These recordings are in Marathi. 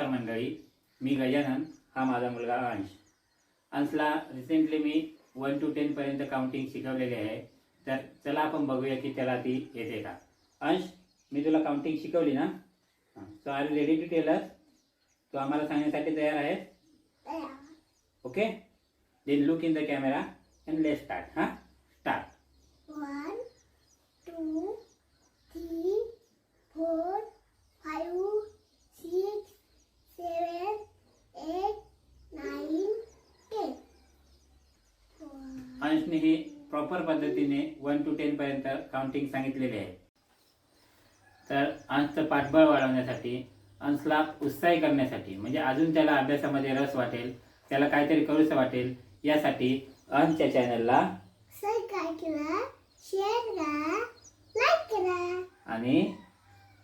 नमस्कार मंडळी मी गजानन हा माझा मुलगा अंश. अंशला रिसेंटली मी वन टू टेन पर्यंत काउंटिंग शिकवलेली आहे. तर चला आपण बघूया की त्याला ती येते का. अंश मी तुला काउंटिंग शिकवली ना? So are ready to teller तो आम्हाला सांगण्यासाठी तयार आहे? Okay then look in the camera and let start हां? अंशने ही प्रॉपर पद्धतीने वन टू टेन पर्यंत काउंटिंग सांगितलेले आहे. तर अंशचं पाठबळ वाढवण्यासाठी अंशला उत्साही करण्यासाठी म्हणजे अजून त्याला अभ्यासामध्ये रस वाटेल त्याला काहीतरी करूसं वाटेल यासाठी अंशच्या चॅनलला आणि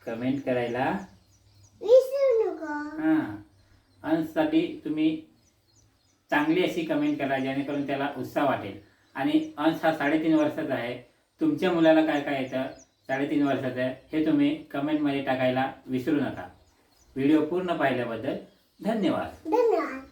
कमेंट करायला विसरू नका. हां. अंशसाठी तुम्ही चांगली अशी कमेंट करा जेणेकरून त्याला उत्साह वाटेल. आणि अंश हा साडेतीन वर्षाचा आहे. तुमच्या मुलाला काय काय येतं? साडेतीन वर्षाचं आहे. हे तुम्ही कमेंटमध्ये टाकायला विसरू नका. व्हिडिओ पूर्ण पाहिल्याबद्दल धन्यवाद. धन्यवाद.